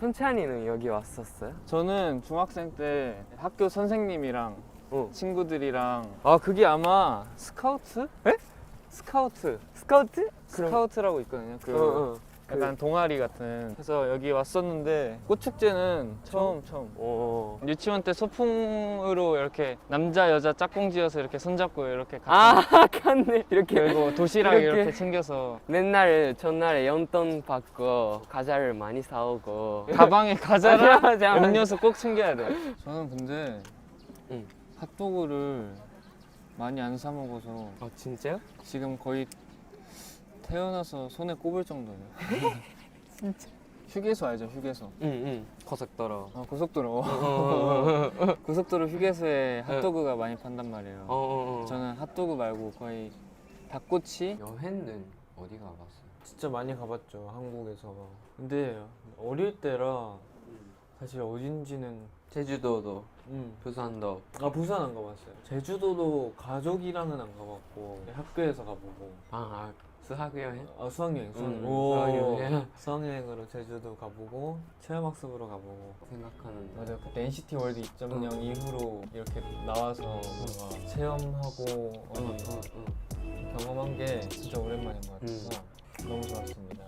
손찬이는 여기 왔었어요? 저는 중학생 때 학교 선생님이랑 어. 친구들이랑 아 그게 아마 스카우트? 에? 스카우트 스카우트? 스카우트라고 있거든요. 그 어, 어. 약간 동아리 같은. 그래서 여기 왔었는데 꽃축제는 처음 처음. 어. 유치원 때 소풍으로 이렇게 남자 여자 짝꿍지어서 이렇게 손잡고 이렇게 같이 아, 갔네. 이렇게 그리고 도시락 이렇게. 이렇게, 챙겨서 맨날 전날에 용돈 받고 과자를 많이 사오고 가방에 과자랑 맞아, 맞아. 음료수 꼭 챙겨야 돼. 저는 근데 응. 핫도그를 많이 안 사 먹어서 아 진짜요? 지금 거의 태어나서 손에 꼽을 정도예요. 진짜? 휴게소 알죠? 휴게소. 응응 고속도로 아, 고속도로. 어어어 고속도로 휴게소에 핫도그가 많이 판단 말이에요. 어, 저는 핫도그 말고 거의 닭꼬치. 여행은 어디 가봤어요? 진짜 많이 가봤죠 한국에서 근데 어릴 때라 사실 어딘지는 제주도도 음. 부산도 아 부산 안 가봤어요 제주도도 가족이랑은 안 가봤고 학교에서 가보고 아 수학 여행? 아 수학여행 수학여행 음, 오, 수학여행. 수학여행으로 제주도 가보고 체험학습으로 가보고 생각하는데 맞아요 그때 NCT 월드 2.0 응. 이후로 이렇게 나와서 뭔가 체험하고 응, 어디 응, 응. 경험한 게 진짜 오랜만인 것 같아서 음. 너무 좋았습니다